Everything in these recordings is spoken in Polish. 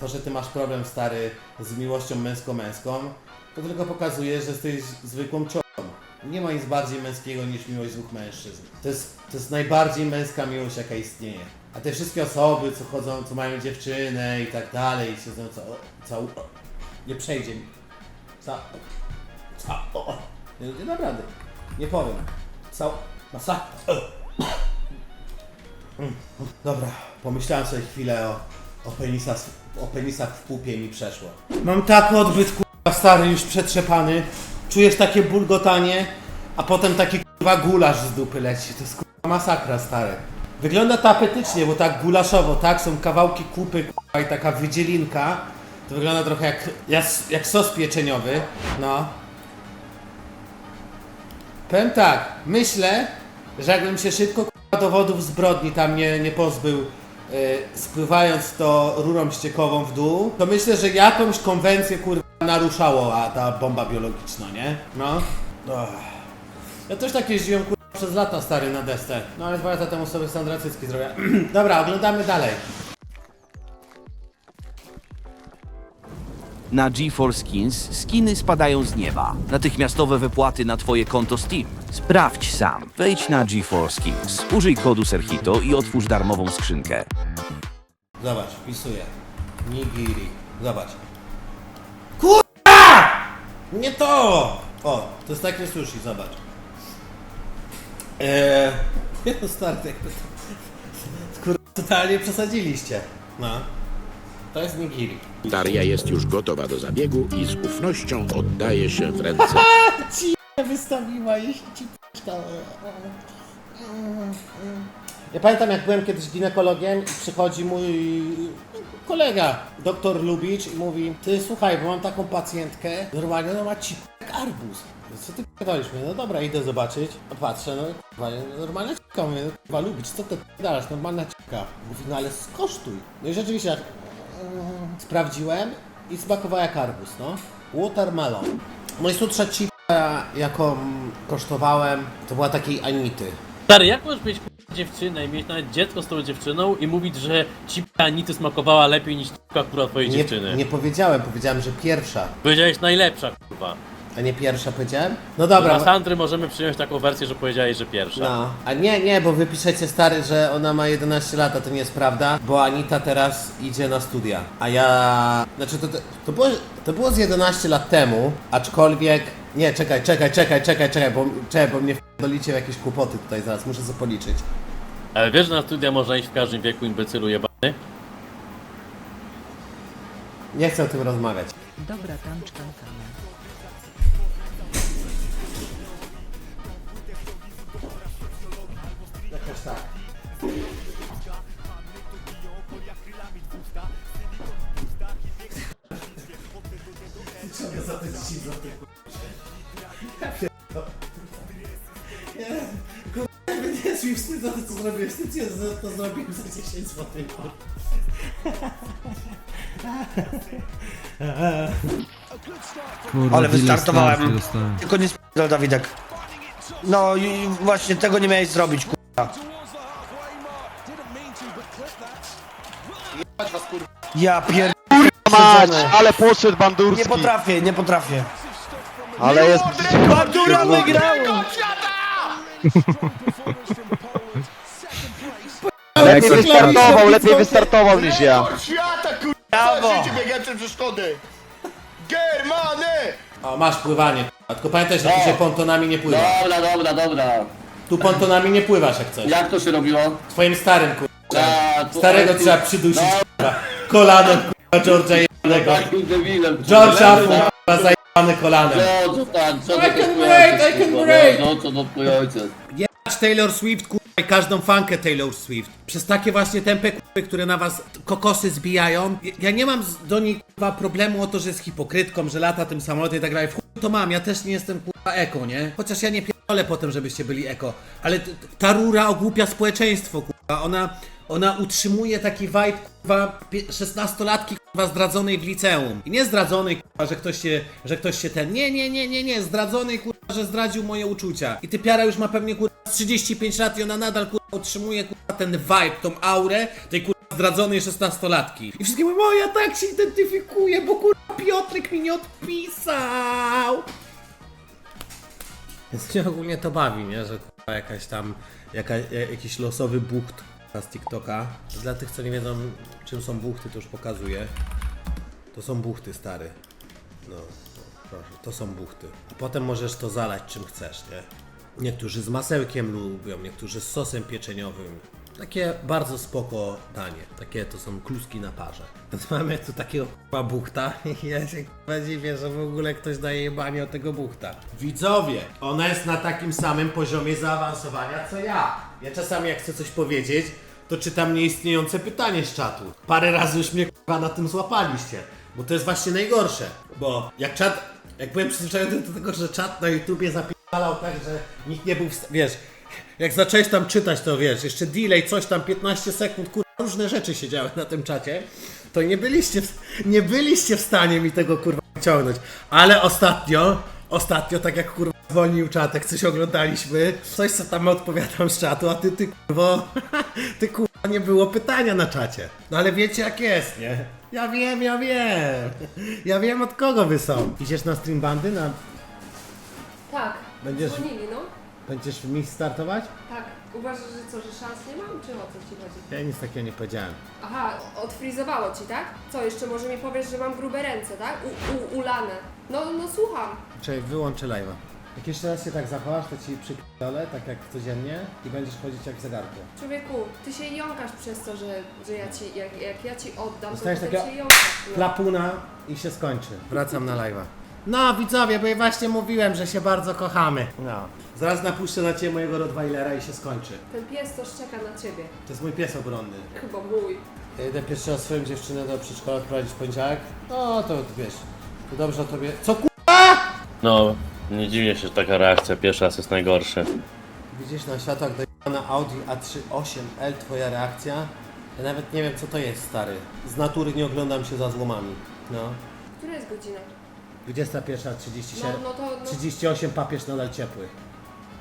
To, że ty masz problem stary z miłością męsko-męską, to tylko pokazuje, że jesteś zwykłą ciotą. Nie ma nic bardziej męskiego niż miłość dwóch mężczyzn. To jest, to jest najbardziej męska miłość, jaka istnieje. A te wszystkie osoby, co chodzą, co mają dziewczynę i tak dalej, i nią cał... cał... Nie przejdzie mi. Ca... Ca... O, nie, nie naprawdę. Nie powiem. Cał... Masa... Dobra, pomyślałem sobie chwilę o, o, penisach, o penisach w pupie mi przeszło. Mam tak odbyt kurwa stary, już przetrzepany. Czujesz takie bulgotanie, a potem taki kurwa gulasz z dupy leci. To jest kurwa masakra stary. Wygląda to apetycznie, bo tak gulaszowo, tak? Są kawałki kupy kurwa i taka wydzielinka. To wygląda trochę jak, jak, jak sos pieczeniowy. No. Powiem tak, myślę, że jakbym się szybko k***a, dowodów zbrodni tam nie, nie pozbył, spływając to rurą ściekową w dół, to myślę, że jakąś konwencję kurwa naruszało, a ta bomba biologiczna, nie? No. Ja też tak jeździłem kurwa przez lata stary na desce. No ale dwa lata temu sobie Sandra Cycki zrobię. Dobra, oglądamy dalej. Na GeForce Skins skiny spadają z nieba. Natychmiastowe wypłaty na Twoje konto Steam. Sprawdź sam. Wejdź na GeForce Skins, użyj kodu Serhito i otwórz darmową skrzynkę. Zobacz, wpisuję. Nigiri. Zobacz. Kurwa! Nie to! O, to jest takie sushi, zobacz. Eee, no stary, jakby to... Kurwa, totalnie przesadziliście. No. To jest nigiri. Daria jest już gotowa do zabiegu i z ufnością oddaje się w ręce Ci wystawiła, jeśli ci p***ka. Ja pamiętam jak byłem kiedyś ginekologiem i przychodzi mój kolega, doktor Lubicz i mówi Ty słuchaj, bo mam taką pacjentkę, normalnie ona ma ci jak arbuz. Co ty p***dolisz mnie? No dobra, idę zobaczyć. Patrzę, no kurwa, normalna cipka. Mówię, no kurwa Lubicz, co ty p***dalasz? Normalna cipka. Mówi, no ale skosztuj. No i rzeczywiście jak sprawdziłem i smakowała jak arbuz, no. Watermelon. Najsłudsza cipa, jaką kosztowałem, to była takiej Anity. Stary, jak możesz mieć dziewczynę i mieć nawet dziecko z tą dziewczyną i mówić, że ci Anity smakowała lepiej niż cipka, która twojej Nie, dziewczyny? nie powiedziałem, powiedziałem, że pierwsza. Powiedziałeś najlepsza, kurwa. A nie pierwsza powiedziałem? No Dla dobra. Sandry możemy przyjąć taką wersję, że powiedziałeś, że pierwsza. No, a nie, nie, bo wy piszecie stary, że ona ma 11 lat, a to nie jest prawda, bo Anita teraz idzie na studia, a ja... Znaczy to, to, to, było, to było z 11 lat temu, aczkolwiek... Nie, czekaj, czekaj, czekaj, czekaj, czekaj, bo, czekaj, bo mnie dolicie w jakieś kłopoty tutaj zaraz, muszę sobie policzyć. Ale wiesz, że na studia można iść w każdym wieku, imbecylu jebany? Nie chcę o tym rozmawiać. Dobra, tam. Jakoś tak. Czego za te dziwo, ty Nie, kurwa, nie jest mi wstyd za to, co zrobiłeś. Ty co za to zrobiłem za 10 zł. Kurwa, Ale ile wystartowałem. startu dostałem. Tylko nie sp***al Dawidek. No i właśnie tego nie miałeś zrobić, kurwa. Ja pier... Mać, ale poszedł Nie Bandurski. potrafię, nie potrafię. Ale jest... Bandura wygrał! Lepiej wystartował, lepiej wystartował niż ja. Brawo! biegacze przeszkody! Germany! O, masz pływanie, k***a. tylko pamiętaj, że tu się pontonami nie pływa. Dobra, dobra, dobra. Tu pontonami nie pływasz jak coś. Jak to się robiło? Twoim starym, kurwa. A, tu- Starego ale trzeba przydusić, No, kurwa. Kolanem, kurwa, George'a jebanego. takim debilem. George kurwa, zajebany kolanem. No, co tam, co I to can break, I can break. No, no, co to twój ojciec. Jebać Taylor Swift, kurwa, i każdą fankę Taylor Swift. Przez takie właśnie tempę, kurwa, które na was kokosy zbijają. Ja- Ja nie mam z- do niej, kurwa, problemu o to, że jest hipokrytką, że lata tym samolotem i tak dalej. W chuj to mam, ja też nie jestem, kurwa, eko, nie? Chociaż ja nie pierdolę potem, żebyście byli eko. Ale t- ta rura ogłupia społeczeństwo, kurwa. Ona, ona utrzymuje taki vibe, kurwa, pie- 16-latki, kurwa, zdradzonej w liceum. I nie zdradzonej, kurwa, że ktoś się, że ktoś się ten... Nie, nie, nie, nie, nie. Zdradzonej, kurwa, że zdradził moje uczucia. I typiara już ma pewnie, kurwa, z 35 lat i ona nadal, kurwa, utrzymuje, kurwa, ten vibe, tą aurę tej, kurwa, zdradzonej szesnastolatki. I wszystkie mówią, o ja tak się identyfikuję, bo kurwa Piotrek mi nie odpisał. Więc mnie ogólnie to bawi, nie? Że kurwa jakaś tam, jaka, ja- jakiś losowy bucht z TikToka. Dla tych, co nie wiedzą, czym są buchty, to już pokazuję. To są buchty, stary. No, proszę, to są buchty. A potem możesz to zalać czym chcesz, nie? Niektórzy z masełkiem lubią, niektórzy z sosem pieczeniowym. Takie bardzo spoko danie. Takie to są kluski na parze. Więc mamy tu takiego k***a buchta i ja się k***a dziwię, że w ogóle ktoś daje jebanie o tego buchta. Widzowie, ona jest na takim samym poziomie zaawansowania co ja. Ja czasami jak chcę coś powiedzieć, to czytam nieistniejące pytanie z czatu. Parę razy już mnie k***a na tym złapaliście. Bo to jest właśnie najgorsze. Bo jak czat, jak byłem przyzwyczajony do tego, że czat na YouTubie zapisał tak, że nikt nie był w wiesz, jak zacząłeś tam czytać, to wiesz, jeszcze delay, coś tam, 15 sekund, kurwa, różne rzeczy się działy na tym czacie, to nie byliście, w, nie byliście w stanie mi tego kurwa ciągnąć. Ale ostatnio, ostatnio, tak jak kurwa zwolnił czatek, coś oglądaliśmy, coś co tam odpowiadam z czatu, a ty, ty kurwo, ty kurwa, nie było pytania na czacie. No ale wiecie jak jest, nie? Ja wiem, ja wiem. Ja wiem od kogo wy są. Idziesz na stream bandy? Na... Tak, Będziesz- dzwonili, no. Będziesz w mi startować? Tak. Uważasz, że co, że szans nie mam, czy o co ci chodzi? Ja nic takiego nie powiedziałem. Aha, odfrizowało ci, tak? Co, jeszcze może mi powiesz, że mam grube ręce, tak? U, u, ulane. No, no słucham. Czekaj, wyłączę live'a. Jak jeszcze raz się tak zachowasz, to ci przypierdolę, tak jak codziennie i będziesz chodzić jak w zegarku. Człowieku, ty się jąkasz przez to, że, że ja ci, jak, jak ja ci oddam, Dostajesz to potem takiego się jąkasz. No. Klapuna i się skończy. Wracam na live'a. No widzowie, bo ja właśnie mówiłem, że się bardzo kochamy. No. Zaraz napuszczę na ciebie mojego Rottweilera i się skończy. Ten pies to szczeka na ciebie. To jest mój pies obronny. Chyba mój. Ja idę pierwszy raz swoją dziewczynę do przedszkola prowadzić w poniedziałek. No to wiesz, to dobrze tobie... Co ku... No, nie dziwię się, że taka reakcja pierwszy raz jest najgorszy. Widzisz na światłach na Audi A3 8L twoja reakcja? Ja nawet nie wiem co to jest stary. Z natury nie oglądam się za złomami. No. Która jest godzina? 21.37. No, no to, no, 38 papież nadal ciepły.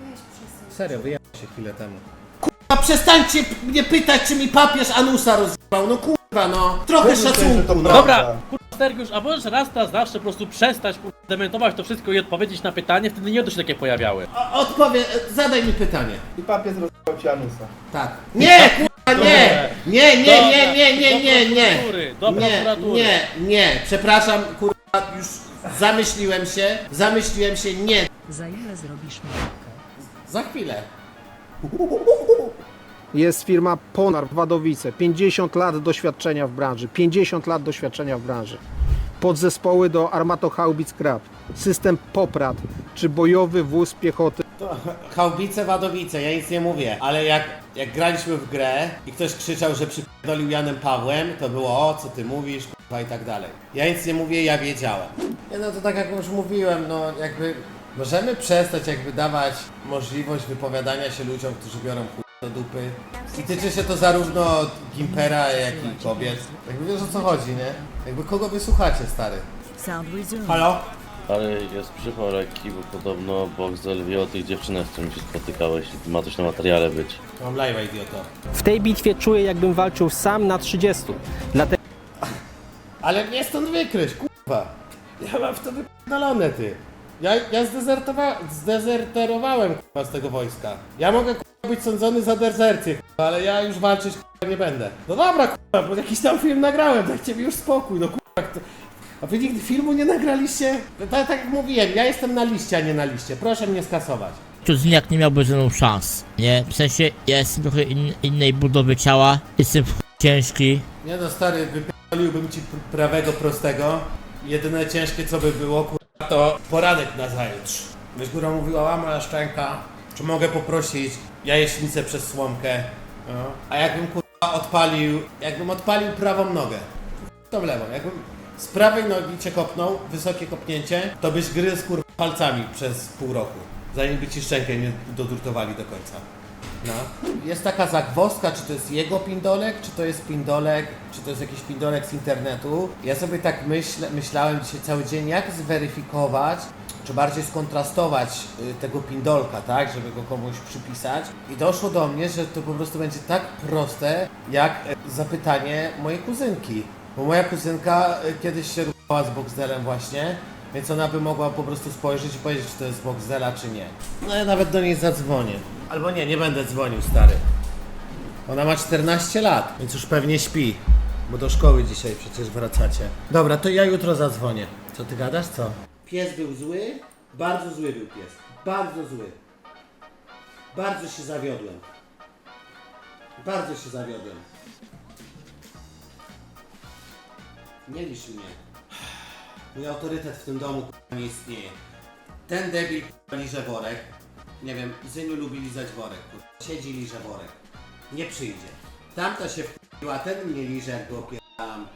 weź przestań. Serio, wyjechał się chwilę temu. Kurwa, przestańcie mnie pytać, czy mi papież Anusa rozjebał. No kurwa, no. Trochę szacunku, no. Dobra, kurwa Sergiusz, a możesz raz na zawsze po prostu przestać kurwa, dementować to wszystko i odpowiedzieć na pytanie, wtedy nie będą się takie pojawiały. O, odpowie, zadaj mi pytanie. I papier rozjebał ci Anusa. Tak. Nie, kurwa, nie! Nie, nie, nie, nie, nie, nie, nie. Do Nie, prokuratury. nie, nie. Przepraszam, kurwa, już zamyśliłem się. Zamyśliłem się, nie. Za ile zrobisz małkę? Za chwilę. Jest firma Ponar w Wadowice. 50 lat doświadczenia w branży. 50 lat doświadczenia w branży. Podzespoły do armatochaubic Krab. System Poprad, czy bojowy wóz piechoty. Chałbice, wadowice, ja nic nie mówię, ale jak, jak graliśmy w grę i ktoś krzyczał, że przypierdolił Janem Pawłem, to było o, co ty mówisz, i tak dalej. Ja nic nie mówię, ja wiedziałem. Nie no to tak jak już mówiłem, no jakby możemy przestać jakby dawać możliwość wypowiadania się ludziom, którzy biorą chuj do dupy. I tyczy się to zarówno Gimpera, jak i kobiet. Jakby wiesz o co chodzi, nie? Jakby kogo wysłuchacie, stary. Sound resumed. Halo? Ale jest przypał lekki, bo podobno Boxel wie o tych dziewczynach, z którymi się spotykałeś i ma coś na materiale być. Mam live'a, idioto. W tej bitwie czuję, jakbym walczył sam na 30. Dlatego Ale mnie stąd wykryć, kurwa. Ja mam w to wypierdolone, ty. Ja, ja zdezertowa zdezerterowałem, kurwa, z tego wojska. Ja mogę, kurwa, być sądzony za dezercję, ale ja już walczyć, nie będę. No dobra, kurwa, bo jakiś tam film nagrałem, dajcie mi już spokój, no kurwa. Kto... A wy nigdy filmu nie nagraliście? No, tak, tak jak mówiłem, ja jestem na liście, a nie na liście. Proszę mnie skasować. Tuziniak nie miałby ze mną szans, nie? W sensie, ja jestem trochę in, innej budowy ciała, jestem ciężki, Nie no, stary, wypierdoliłbym ci pr- prawego, prostego. Jedyne ciężkie, co by było, kurwa, to poranek na zajutrz. Wiesz, góra mówiła, a moja szczęka, czy mogę poprosić jajecznicę przez słomkę? No. A jakbym, kurwa, odpalił, jakbym odpalił prawą nogę, to w lewo, jakbym z prawej nogi cię kopnął, wysokie kopnięcie, to byś gryzł, kurwa, palcami przez pół roku. Zanim by ci szczękę nie dodurtowali do końca. No. Jest taka zagwozdka, czy to jest jego pindolek, czy to jest pindolek, czy to jest jakiś pindolek z internetu. Ja sobie tak myślę, myślałem dzisiaj cały dzień, jak zweryfikować, czy bardziej skontrastować y, tego pindolka, tak, żeby go komuś przypisać. I doszło do mnie, że to po prostu będzie tak proste, jak e, zapytanie mojej kuzynki. Bo moja kuzynka y, kiedyś się ruchała z Boxdelem właśnie, więc ona by mogła po prostu spojrzeć i powiedzieć, czy to jest Boxdela, czy nie. No ja nawet do niej zadzwonię. Albo nie, nie będę dzwonił, stary. Ona ma 14 lat, więc już pewnie śpi. Bo do szkoły dzisiaj przecież wracacie. Dobra, to ja jutro zadzwonię. Co ty gadasz, co? Pies był zły? Bardzo zły był pies. Bardzo zły. Bardzo się zawiodłem. Bardzo się zawiodłem. Nie licz mnie. Mój autorytet w tym domu k***a, nie istnieje. Ten debil k***a, liże worek. Nie wiem, Zyniu lubi lizać worek. k***a. Siedzi liże worek. Nie przyjdzie. Tamta się wpiła, ten mnie liże, jak go opieram.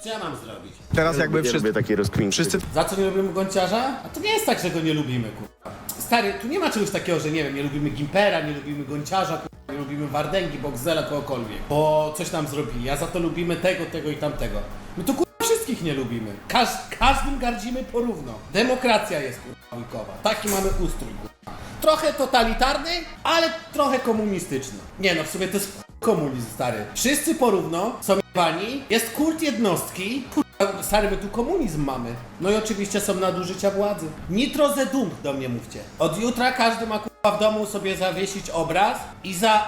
Co ja mam zrobić? Teraz jakby wszyscy... takie rozkwinki. Wszyscy Za co nie lubimy Gonciarza? A to nie jest tak, że go nie lubimy, kurwa. Stary, tu nie ma czegoś takiego, że nie wiem, nie lubimy Gimpera, nie lubimy Gonciarza, kurwa, nie lubimy Wardęgi, Boxzela, kogokolwiek. Bo coś nam zrobili, a za to lubimy tego, tego i tamtego. My tu kurwa wszystkich nie lubimy. Każ, każdym gardzimy porówno. Demokracja jest kurwa. Taki mamy ustrój. Trochę totalitarny, ale trochę komunistyczny. Nie no, w sumie to jest komunizm, stary. Wszyscy porówno są jebani, jest kult jednostki, kurwa, stary, my tu komunizm mamy. No i oczywiście są nadużycia władzy. Nitro Zedung do mnie mówcie. Od jutra każdy ma kurwa w domu sobie zawiesić obraz i za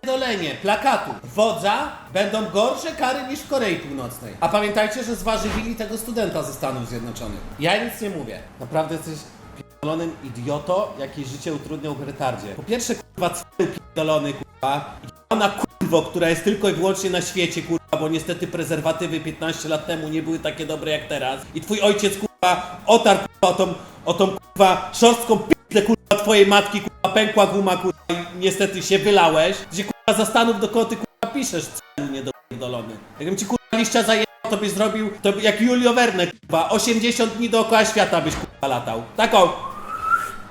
podpierdolenie plakatu wodza będą gorsze kary niż w Korei Północnej. A pamiętajcie, że zwarzywili tego studenta ze Stanów Zjednoczonych. Ja nic nie mówię. Naprawdę jesteś pierdolonym idioto, jakie życie utrudniał retardzie. Po pierwsze, kurwa, cel pierdolony, kurwa. Ona kurwo, która jest tylko i wyłącznie na świecie, kurwa, bo niestety prezerwatywy 15 lat temu nie były takie dobre jak teraz. I twój ojciec, kurwa, otarł, kurwa, o tą, o tą, kurwa, szorstką p***lę, kurwa, twojej matki, kurwa, pękła guma, kurwa, i niestety się wylałeś. Gdzie, kurwa, zastanów, do kogo ty, kurwa, piszesz, celu niedopierdolony. Jakbym ci, kurwa, liścia zajęło, to byś zrobił, to by, jak Julio Verne, kurwa, 80 dni dookoła świata byś, kurwa, latał. Taką,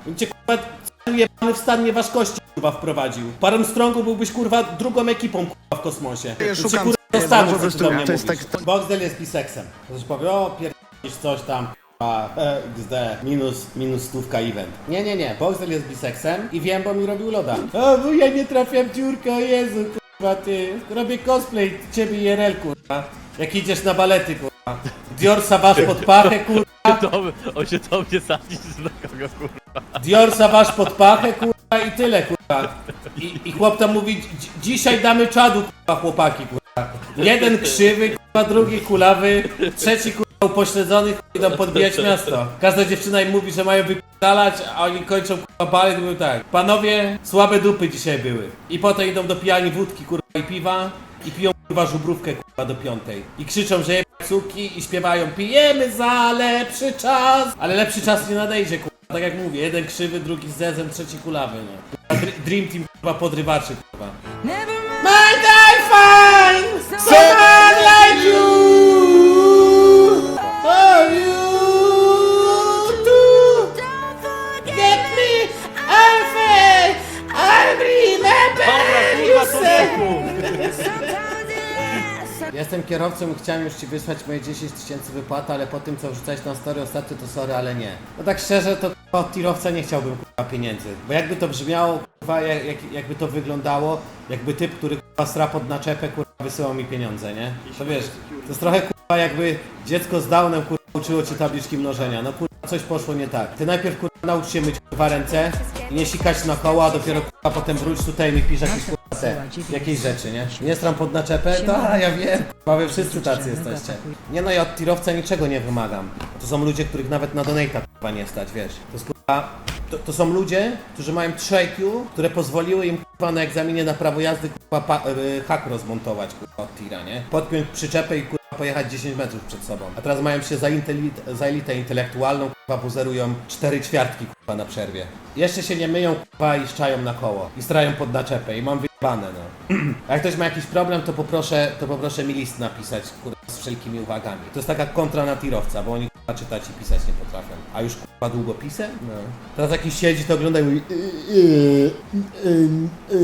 bym cię, kurwa, celu jebany w stan nieważkości, kurwa, wprowadził. Parą strongu byłbyś, kurwa, drugą ekipą, kurwa, w kosmosie. Cię, szukam- kurwa, do Stanów, co ty do mnie to jest mówisz. tak- Boxdel jest biseksem. Ktoś powie, o, pierdolisz coś tam, a, XD, minus, minus stówka event. Nie, nie, nie, Boxdel jest biseksem i wiem, bo mi robił loda. O, bo ja nie trafiam dziurkę, o Jezu, kurwa, ty. Robię cosplay ciebie IRL, kurwa. Jak idziesz na balety, kurwa. Dior Savage pod pachę, kurwa. To, on się do mnie sadzi z kogo kurwa. Dior Savage pod pachę, kurwa, i tyle, kurwa. I, i chłop tam mówi, "Dzi- dzisiaj damy czadu, kurwa, chłopaki, kurwa. Jeden krzywy, kurwa, drugi kulawy, trzeci, kurwa, upośledzony, kurwa, idą podbijać miasto. Każda dziewczyna im mówi, że mają wypalać, a oni kończą, kurwa, balet i mówią tak. Panowie, słabe dupy dzisiaj były. I potem idą do pijani wódki, kurwa, i piwa. I piją, kurwa, żubrówkę, kurwa, do piątej. I krzyczą, że je suki i śpiewają, pijemy za lepszy czas. Ale lepszy czas nie nadejdzie, kurwa. Tak jak mówię, jeden krzywy, drugi z zezem, trzeci kulawy, no. Kurwa, dr- Dream Team, kurwa, podrywaczy, kurwa. My die fine! Someone Jestem kierowcą i chciałem już Ci wysłać moje 10 tysięcy wypłat, ale po tym co wrzucałeś na story ostatnio to sorry, ale nie. No tak szczerze to k***a, od tirowca nie chciałbym kurwa pieniędzy. Bo jakby to brzmiało, kurwa, jak, jak, jakby to wyglądało, jakby typ, który kurwa sra pod naczepę, kurwa wysyłał mi pieniądze, nie? To wiesz, to jest trochę kurwa jakby dziecko z Downem kurwa uczyło Cię tabliczki mnożenia. No kurwa coś poszło nie tak. Ty najpierw kurwa naucz się myć kurwa ręce i nie sikać na koła, a dopiero kurwa potem wróć tutaj i mi pisz jakieś kurwa te, jakieś rzeczy, nie? Nie stram pod naczepę, to ja wiem. Kurwa, wy wszyscy tacy jesteście. Nie no, ja od tirowca niczego nie wymagam. To są ludzie, których nawet na donate'a kurwa nie stać, wiesz. To jest kurwa... To, to są ludzie, którzy mają 3 IQ, które pozwoliły im na egzaminie na prawo jazdy kurwa pa, y, hak rozmontować kurwa od tira, nie? Podpiąć przyczepę i kurwa pojechać 10 metrów przed sobą. A teraz mają się za, inteli- za elitę intelektualną, kurwa buzerują 4 ćwiartki kurwa na przerwie. Jeszcze się nie myją kurwa i szczają na koło. I strają pod naczepę i mam wyjebane no. A jak ktoś ma jakiś problem, to poproszę, to poproszę mi list napisać kurwa z wszelkimi uwagami. To jest taka kontra na tirowca, bo oni czytać i pisać nie potrafią. A już k***a długopisem? No. Teraz jakiś siedzi to ogląda i mówi "Y, y, y, y,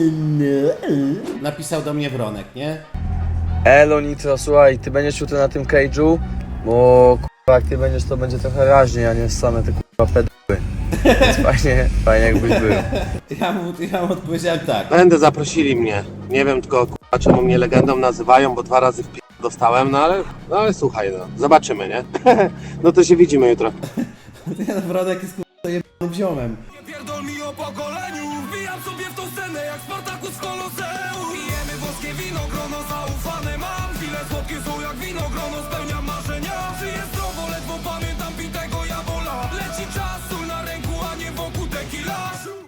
y, y". Napisał do mnie Wronek, nie? Elo Nitro, słuchaj, ty będziesz tutaj na tym cage'u, bo kurwa jak ty będziesz to będzie trochę raźniej, a nie same te kurwa pedały. Więc fajnie, fajnie jakbyś był. Ja mu, ja mu odpowiedziałem tak. Będę zaprosili mnie. Nie wiem tylko kurwa, czemu mnie legendą nazywają, bo dwa razy w pi- dostałem, no ale, no ale słuchaj, no, zobaczymy, nie? no to się widzimy jutro. Ten Wronek jest k***a jebanym ziomem. Pierdol mi o pokoleniu Wbijam sobie w tą scenę jak Spartakus w Koloseum